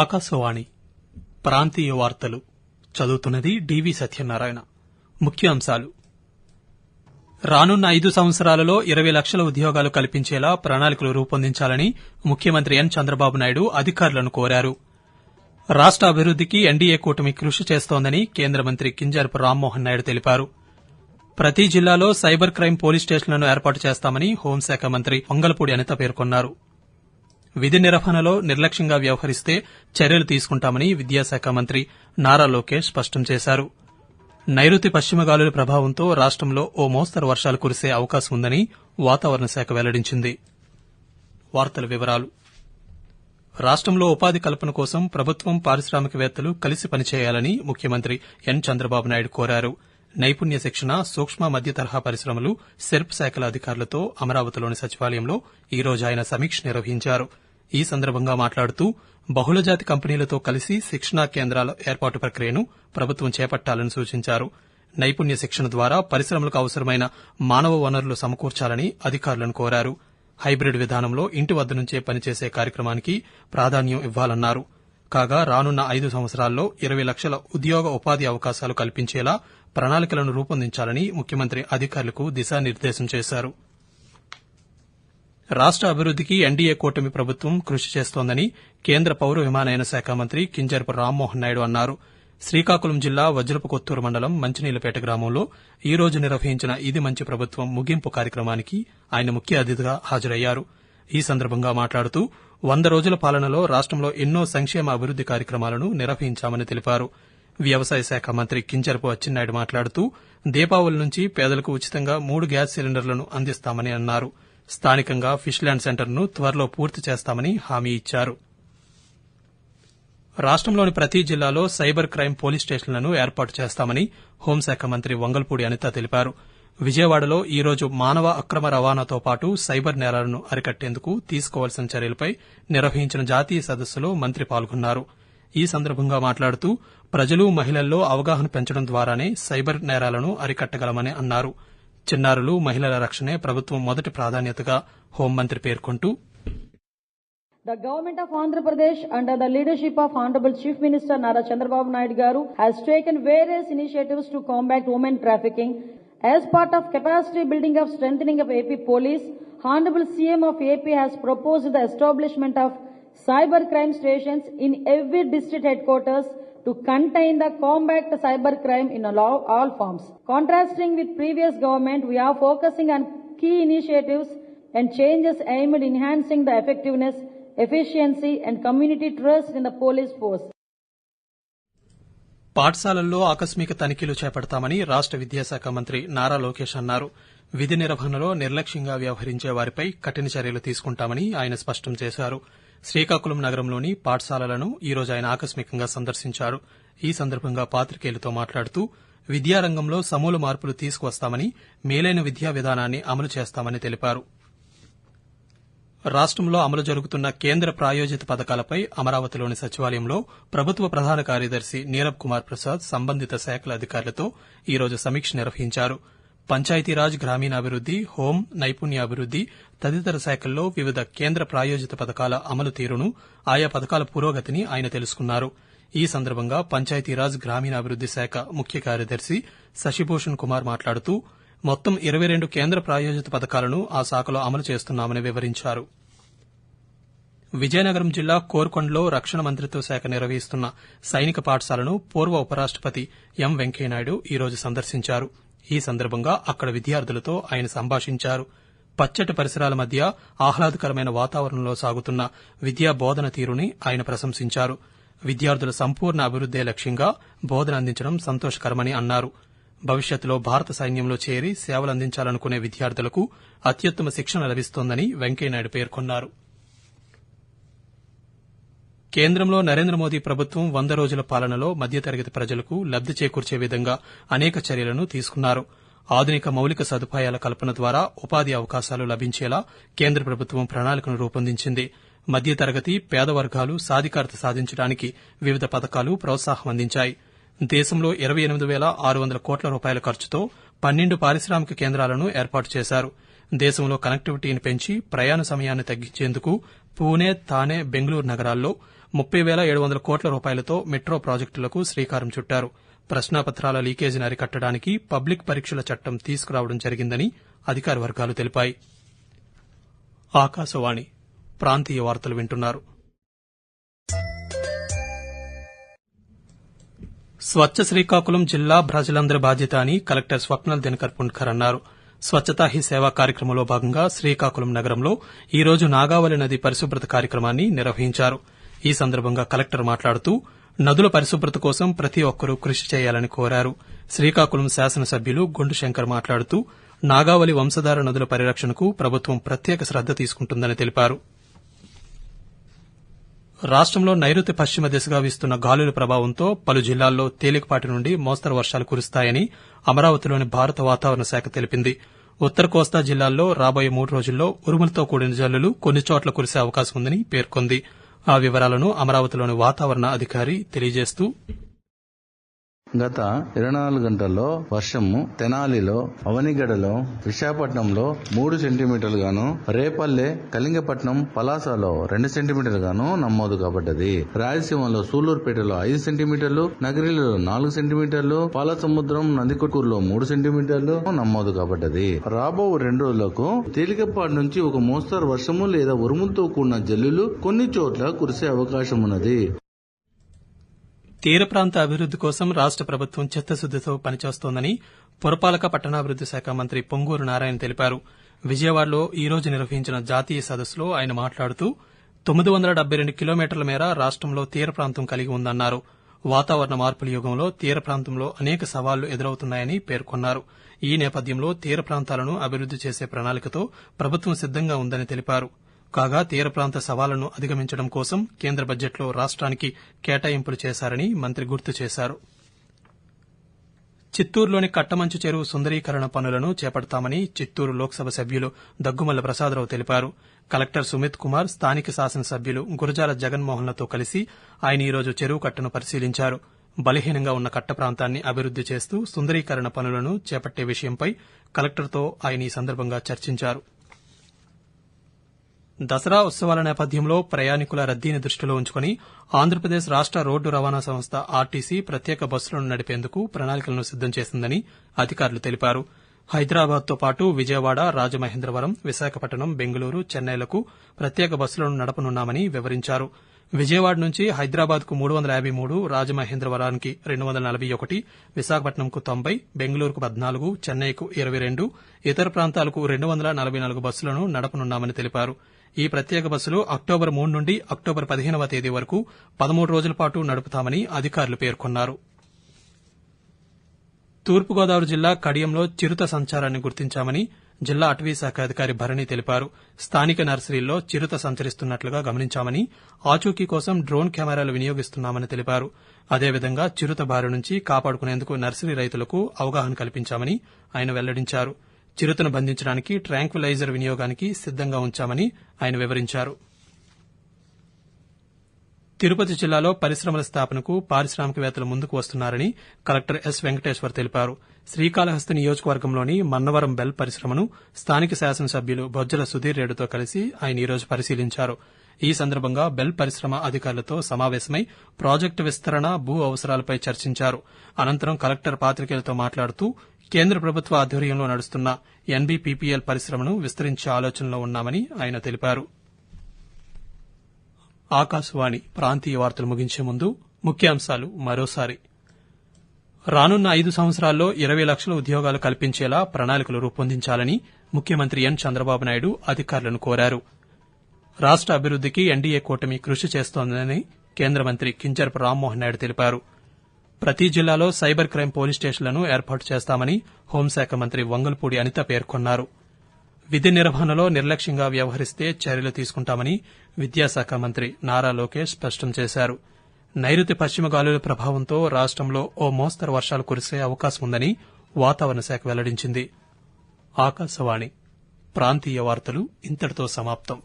ఆకాశవాణి ప్రాంతీయ వార్తలు చదువుతున్నది డివి సత్యనారాయణ. ముఖ్యాంశాలు. రానున్న ఐదు సంవత్సరాలలో ఇరవై లక్షల ఉద్యోగాలు కల్పించేలా ప్రణాళికలు రూపొందించాలని ముఖ్యమంత్రి ఎన్ చంద్రబాబు నాయుడు అధికారులను కోరారు. రాష్ట అభివృద్దికి ఎన్డీఏ కూటమి కృషి చేస్తోందని కేంద్ర మంత్రి కింజరపు రామ్మోహన్ నాయుడు తెలిపారు. ప్రతి జిల్లాలో సైబర్ క్రైమ్ పోలీస్ స్టేషన్లను ఏర్పాటు చేస్తామని హోంశాఖ మంత్రి పొంగలపూడి అనిత పేర్కొన్నారు. విధి నిర్వహణలో నిర్లక్ష్యంగా వ్యవహరిస్తే చర్యలు తీసుకుంటామని విద్యాశాఖ మంత్రి నారా లోకేష్ స్పష్టం చేశారు. నైరుతి పశ్చిమ గాలుల ప్రభావంతో రాష్టంలో ఓ మోస్తరు వర్షాలు కురిసే అవకాశం ఉందని వాతావరణ శాఖ వెల్లడించింది. వార్తల వివరాలు. రాష్టంలో ఉపాధి కల్పన కోసం ప్రభుత్వం పారిశ్రామికవేత్తలు కలిసి పనిచేయాలని ముఖ్యమంత్రి ఎన్. చంద్రబాబు నాయుడు కోరారు. నైపుణ్య శిక్షణ సూక్ష్మ మధ్య తరహా పరిశ్రమలు సెర్ప్ శాఖల అధికారులతో అమరావతిలోని సచివాలయంలో ఈ రోజు ఆయన సమీక్ష నిర్వహించారు. ఈ సందర్భంగా మాట్లాడుతూ బహుళజాతి కంపెనీలతో కలిసి శిక్షణా కేంద్రాల ఏర్పాటు ప్రక్రియను ప్రభుత్వం చేపట్టాలని సూచించారు. నైపుణ్య శిక్షణ ద్వారా పరిశ్రమలకు అవసరమైన మానవ వనరులు సమకూర్చాలని అధికారులను కోరారు. హైబ్రిడ్ విధానంలో ఇంటి వద్ద నుంచే పనిచేసే కార్యక్రమానికి ప్రాధాన్యం ఇవ్వాలన్నారు. కాగా రానున్న ఐదు సంవత్సరాల్లో ఇరవై లక్షల ఉద్యోగ ఉపాధి అవకాశాలు కల్పించేలా ప్రణాళికలను రూపొందించాలని ముఖ్యమంత్రి అధికారులకు దిశానిర్దేశం చేశారు. రాష్ట అభివృద్దికి ఎన్డీఏ కూటమి ప్రభుత్వం కృషి చేస్తోందని కేంద్ర పౌర విమానయాన శాఖ మంత్రి కింజరపు రామ్మోహన్ నాయుడు అన్నారు. శ్రీకాకుళం జిల్లా వజ్రపు కొత్తూరు మండలం మంచినీళ్ళపేట గ్రామంలో ఈ రోజు నిర్వహించిన ఇది మంచి ప్రభుత్వం ముగింపు కార్యక్రమానికి ఆయన ముఖ్య అతిథిగా హాజరయ్యారు. ఈ సందర్భంగా మాట్లాడుతూ వంద రోజుల పాలనలో రాష్టంలో ఎన్నో సంక్షేమ అభివృద్ది కార్యక్రమాలను నిర్వహించామని తెలిపారు. వ్యవసాయ శాఖ మంత్రి కింజరపు అచ్చెన్నాయుడు మాట్లాడుతూ దీపావళి నుంచి పేదలకు ఉచితంగా మూడు గ్యాస్ సిలిండర్లను అందిస్తామని అన్నారు. స్థానికంగా ఫిష్ ల్యాండ్ సెంటర్ను త్వరలో పూర్తి చేస్తామని హామీ ఇచ్చారు. రాష్టంలోని ప్రతి జిల్లాలో సైబర్ క్రైమ్ పోలీస్ స్టేషన్లను ఏర్పాటు చేస్తామని హోంశాఖ మంత్రి వంగల్పూడి అనిత తెలిపారు. విజయవాడలో ఈ రోజు మానవ అక్రమ రవాణాతో పాటు సైబర్ నేరాలను అరికట్టేందుకు తీసుకోవాల్సిన చర్యలపై నిర్వహించిన జాతీయ సదస్సులో మంత్రి పాల్గొన్నారు. ఈ సందర్భంగా మాట్లాడుతూ ప్రజలు మహిళల్లో అవగాహన పెంచడం ద్వారానే సైబర్ నేరాలను అరికట్టగలమని అన్నారు. చిన్నారులు మహిళల రక్షణే ప్రభుత్వం మొదటి ప్రాధాన్యతగా హోంమంత్రి పేర్కొంటూ The government of Andhra Pradesh, under the leadership of Honorable Chief Minister Nara Chandrababu Naidu Garu, has taken various initiatives to combat women trafficking. As part of capacity building of strengthening of AP Police, Honorable CM of AP has proposed the establishment of cyber crime stations in every district headquarters to contain the combat cyber crime in all, all forms. Contrasting with previous government, we are focusing on key initiatives and changes aimed at enhancing the effectiveness efficiency and community trust in the police force. పాఠశాలల్లో ఆకస్మిక తనిఖీలు చేపడతామని రాష్ట విద్యాశాఖ మంత్రి నారా లోకేష్ అన్నారు విధి నిర్వహణలో నిర్లక్ష్యంగా వ్యవహరించే వారిపై కఠిన చర్యలు తీసుకుంటామని ఆయన స్పష్టం చేశారు శ్రీకాకుళం నగరంలోని పాఠశాలలను ఈ రోజు ఆయన ఆకస్మికంగా సందర్శించారు. ఈ సందర్భంగా పాత్రికేయులతో మాట్లాడుతూ విద్యారంగంలో సమూల మార్పులు తీసుకువస్తామని మేలైన విద్యా విధానాన్ని అమలు చేస్తామని తెలిపారు. రాష్టంలో అమలు జరుగుతున్న కేంద్ర ప్రాయోజిత పథకాలపై అమరావతిలోని సచివాలయంలో ప్రభుత్వ ప్రధాన కార్యదర్శి నీరబ్ కుమార్ ప్రసాద్ సంబంధిత శాఖల అధికారులతో ఈ రోజు సమీక్ష నిర్వహించారు. పంచాయతీరాజ్ గ్రామీణాభివృద్ది హోం నైపుణ్యాభివృద్ది తదితర శాఖల్లో వివిధ కేంద్ర ప్రాయోజిత పథకాల అమలు తీరును ఆయా పథకాల పురోగతిని ఆయన తెలుసుకున్నారు. ఈ సందర్భంగా పంచాయతీరాజ్ గ్రామీణాభివృద్ది శాఖ ముఖ్య కార్యదర్శి శశిభూషణ్ కుమార్ మాట్లాడుతూ మొత్తం ఇరవై రెండు కేంద్ర ప్రాయోజిత పథకాలను ఆ శాఖలో అమలు చేస్తున్నామని వివరించారు. విజయనగరం జిల్లా కోర్కొండలో రక్షణ మంత్రిత్వ శాఖ నిర్వహిస్తున్న సైనిక పాఠశాలను పూర్వ ఉపరాష్టపతి ఎం వెంకయ్యనాయుడు ఈరోజు సందర్శించారు. ఈ సందర్భంగా అక్కడ విద్యార్థులతో ఆయన సంభాషించారు. పచ్చటి పరిసరాల మధ్య ఆహ్లాదకరమైన వాతావరణంలో సాగుతున్న విద్యా బోధన తీరుని ఆయన ప్రశంసించారు. విద్యార్థుల సంపూర్ణ అభివృద్దే లక్ష్యంగా బోధన అందించడం సంతోషకరమని అన్నారు. భవిష్యత్తులో భారత సైన్యంలో చేరి సేవలందించాలనుకునే విద్యార్థులకు అత్యుత్తమ శిక్షణ లభిస్తోందని వెంకయ్యనాయుడు పేర్కొన్నారు. కేంద్రంలో నరేంద్ర మోదీ ప్రభుత్వం వంద రోజుల పాలనలో మధ్యతరగతి ప్రజలకు లబ్ది చేకూర్చే విధంగా అనేక చర్యలను తీసుకున్నారు. ఆధునిక మౌలిక సదుపాయాల కల్పన ద్వారా ఉపాధి అవకాశాలు లభించేలా కేంద్ర ప్రభుత్వం ప్రణాళికను రూపొందించింది. మధ్యతరగతి పేద వర్గాలు సాధికారత సాధించడానికి వివిధ పథకాలు ప్రోత్సాహం అందించాయి. దేశంలో ఇరవై ఎనిమిది వేల ఆరు వందల కోట్ల రూపాయల ఖర్చుతో పన్నెండు పారిశ్రామిక కేంద్రాలను ఏర్పాటు చేశారు. దేశంలో కనెక్టివిటీని పెంచి ప్రయాణ సమయాన్ని తగ్గించేందుకు పూణే థానే బెంగళూరు నగరాల్లో ముప్పై వేల ఏడు వందల కోట్ల రూపాయలతో మెట్రో ప్రాజెక్టులకు శ్రీకారం చుట్టారు. ప్రశ్నాపత్రాల లీకేజీని అరికట్టడానికి పబ్లిక్ పరీక్షల చట్టం తీసుకురావడం జరిగిందని అధికార వర్గాలు తెలిపాయి. ఆకాశవాణి ప్రాంతీయ వార్తలు వింటున్నారు. స్వచ్ఛ శ్రీకాకుళం జిల్లా ప్రజలందరి బాధ్యత అని కలెక్టర్ స్వప్నల్ దినకర్ పుణ్కర్ అన్నారు. స్వచ్ఛతా హీ సేవా కార్యక్రమంలో భాగంగా శ్రీకాకుళం నగరంలో ఈరోజు నాగావళి నది పరిశుభ్రత కార్యక్రమాన్ని నిర్వహించారు. ఈ సందర్భంగా కలెక్టర్ మాట్లాడుతూ నదుల పరిశుభ్రత కోసం ప్రతి ఒక్కరూ కృషి చేయాలని కోరారు. శ్రీకాకుళం శాసనసభ్యులు గుండు శంకర్ మాట్లాడుతూ నాగావళి వంశధార నదుల పరిరక్షణకు ప్రభుత్వం ప్రత్యేక శ్రద్ద తీసుకుంటుందని తెలిపారు. రాష్టంలో నైరుతి పశ్చిమ దిశగా వీస్తున్న గాలుల ప్రభావంతో పలు జిల్లాల్లో తేలికపాటి నుండి మోస్తరు వర్షాలు కురుస్తాయని అమరావతిలోని భారత వాతావరణ శాఖ తెలిపింది. ఉత్తర కోస్తా జిల్లాల్లో రాబోయే మూడు రోజుల్లో ఉరుములతో కూడిన జల్లులు కొన్ని చోట్ల కురిసే అవకాశం ఉందని పేర్కొంది. ఆ వివరాలను అమరావతిలోని వాతావరణ అధికారి తెలియజేస్తూ గత ఇరవై నాలుగు గంటల్లో వర్షము తెనాలిలో అవనిగడలో విశాఖపట్నంలో మూడు సెంటీమీటర్లు గాను రేపల్లె కళింగపట్నం పలాసలో రెండు సెంటీమీటర్లు గాను నమోదు కాబడ్డది. రాయలసీమలో సూలూరుపేటలో ఐదు సెంటీమీటర్లు నగరిలో నాలుగు సెంటీమీటర్లు పాలసముద్రం నందికొట్టూరులో మూడు సెంటీమీటర్లు నమోదు కాబడ్డది. రాబో రెండు రోజులకు తేలికపాటి నుంచి ఒక మోస్తరు వర్షము లేదా ఉరుములతో కూడిన జల్లులు కొన్ని చోట్ల కురిసే అవకాశం ఉన్నది తీర ప్రాంత అభివృద్ది కోసం రాష్ట ప్రభుత్వం చిత్తశుద్దితో పనిచేస్తోందని పురపాలక పట్టణాభివృద్ది శాఖ మంత్రి పొంగూరు నారాయణ తెలిపారు. విజయవాడలో ఈ రోజు నిర్వహించిన జాతీయ సదస్సులో ఆయన మాట్లాడుతూ తొమ్మిది వందల డెబ్బై రెండు కిలోమీటర్ల మేర రాష్టంలో తీర ప్రాంతం కలిగి ఉందన్నారు. వాతావరణ మార్పుల యుగంలో తీర ప్రాంతంలో అనేక సవాళ్ళు ఎదురవుతున్నాయని పేర్కొన్నారు. ఈ నేపథ్యంలో తీర ప్రాంతాలను అభివృద్ది చేసే ప్రణాళికతో ప్రభుత్వం సిద్దంగా ఉందని తెలిపారు. కాగా తీర ప్రాంత సవాళ్ళను అధిగమించడం కోసం కేంద్ర బడ్జెట్లో రాష్ట్రానికి కేటాయింపులు చేశారని మంత్రి గుర్తు చేశారు. చిత్తూరులోని కట్టమంచు చెరువు సుందరీకరణ పనులను చేపడతామని చిత్తూరు లోక్సభ సభ్యులు దగ్గుమల్ల ప్రసాదరావు తెలిపారు. కలెక్టర్ సుమిత్ కుమార్ స్థానిక శాసనసభ్యులు గురజాల జగన్మోహన్లతో కలిసి ఆయన ఈరోజు చెరువు కట్టను పరిశీలించారు. బలహీనంగా ఉన్న కట్ట ప్రాంతాన్ని అభివృద్ది చేస్తూ సుందరీకరణ పనులను చేపట్టే విషయంపై కలెక్టర్తో ఆయన ఈ సందర్భంగా చర్చించారు. దసరా ఉత్సవాల నేపథ్యంలో ప్రయాణికుల రద్దీని దృష్టిలో ఉంచుకుని ఆంధ్రప్రదేశ్ రాష్ట రోడ్డు రవాణా సంస్థ ఆర్టీసీ ప్రత్యేక బస్సులను నడిపేందుకు ప్రణాళికలను సిద్దం చేసిందని అధికారులు తెలిపారు. హైదరాబాద్తో పాటు విజయవాడ రాజమహేంద్రవరం విశాఖపట్నం బెంగళూరు చెన్నైలకు ప్రత్యేక బస్సులను నడపనున్నామని వివరించారు. విజయవాడ నుంచి హైదరాబాద్కు మూడు వందల యాబై మూడు రాజమహేంద్రవరానికి రెండు వందల నలభై ఒకటి విశాఖపట్నంకు తొంభై బెంగళూరుకు పద్నాలుగు చెన్నైకు ఇరవై రెండు ఇతర ప్రాంతాలకు రెండు వందల నలభై నాలుగు బస్సులను నడపనున్నామని తెలిపారు. ఈ ప్రత్యేక బస్సులు అక్టోబర్ మూడు నుండి అక్టోబర్ పదిహేనవ తేదీ వరకు పదమూడు రోజుల పాటు నడుపుతామని అధికారులు పేర్కొన్నారు. తూర్పుగోదావరి జిల్లా కడియంలో చిరుత సంచారాన్ని గుర్తించామని జిల్లా అటవీ శాఖ అధికారి భరణి తెలిపారు. స్థానిక నర్సరీల్లో చిరుత సంచరిస్తున్నట్లుగా గమనించామని ఆచూకీ కోసం డ్రోన్ కెమెరాలు వినియోగిస్తున్నామని తెలిపారు. అదేవిధంగా చిరుత బారి నుంచి కాపాడుకునేందుకు నర్సరీ రైతులకు అవగాహన కల్పించామని ఆయన వెల్లడించారు. చిరుతను బంధించడానికి ట్రాంక్విలైజర్ వినియోగానికి సిద్దంగా ఉంచామని ఆయన వివరించారు. తిరుపతి జిల్లాలో పరిశ్రమల స్థాపనకు పారిశ్రామికవేత్తలు ముందుకు వస్తున్నారని కలెక్టర్ ఎస్ వెంకటేశ్వర్ తెలిపారు. శ్రీకాళహస్తి నియోజకవర్గంలోని మన్నవరం బెల్ పరిశ్రమను స్థానిక శాసనసభ్యులు బొజ్జల సుధీర్ రెడ్డితో కలిసి ఆయన ఈరోజు పరిశీలించారు. ఈ సందర్భంగా బెల్ పరిశ్రమ అధికారులతో సమావేశమై ప్రాజెక్టు విస్తరణ భూ అవసరాలపై చర్చించారు. అనంతరం కలెక్టర్ పాతికేయులతో మాట్లాడుతూ కేంద్ర ప్రభుత్వ ఆధ్వర్యంలో నడుస్తున్న ఎన్బీపీపీఎల్ పరిశ్రమను విస్తరించే ఆలోచనలో ఉన్నామని ఆయన తెలిపారు. ఆకాశవాణి ప్రాంతీయ వార్తలు ముగించే ముందు ముఖ్యాంశాలు మరోసారి. రానున్న ఐదు సంవత్సరాల్లో ఇరవై లక్షల ఉద్యోగాలు కల్పించేలా ప్రణాళికలు రూపొందించాలని ముఖ్యమంత్రి ఎన్ చంద్రబాబు నాయుడు అధికారులను కోరారు. రాష్ట అభివృద్దికి ఎన్డీఏ కూటమి కృషి చేస్తోందని కేంద్ర మంత్రి కింజరపు రామ్మోహన్ నాయుడు తెలిపారు. ప్రతి జిల్లాలో సైబర్ క్రైమ్ పోలీస్ స్టేషన్లను ఏర్పాటు చేస్తామని హోంశాఖ మంత్రి వంగల్పూడి అనిత పేర్కొన్నారు. విధి నిర్వహణలో నిర్లక్ష్యంగా వ్యవహరిస్తే చర్యలు తీసుకుంటామని విద్యాశాఖ మంత్రి నారా లోకేష్ స్పష్టం చేశారు. నైరుతి పశ్చిమ గాలుల ప్రభావంతో రాష్టంలో ఓ మోస్తరు వర్షాలు కురిసే అవకాశం ఉందని వాతావరణ శాఖ వెల్లడించింది. ఆకాశవాణి. ప్రాంతీయ వార్తలు ఇంతటితో సమాప్తం.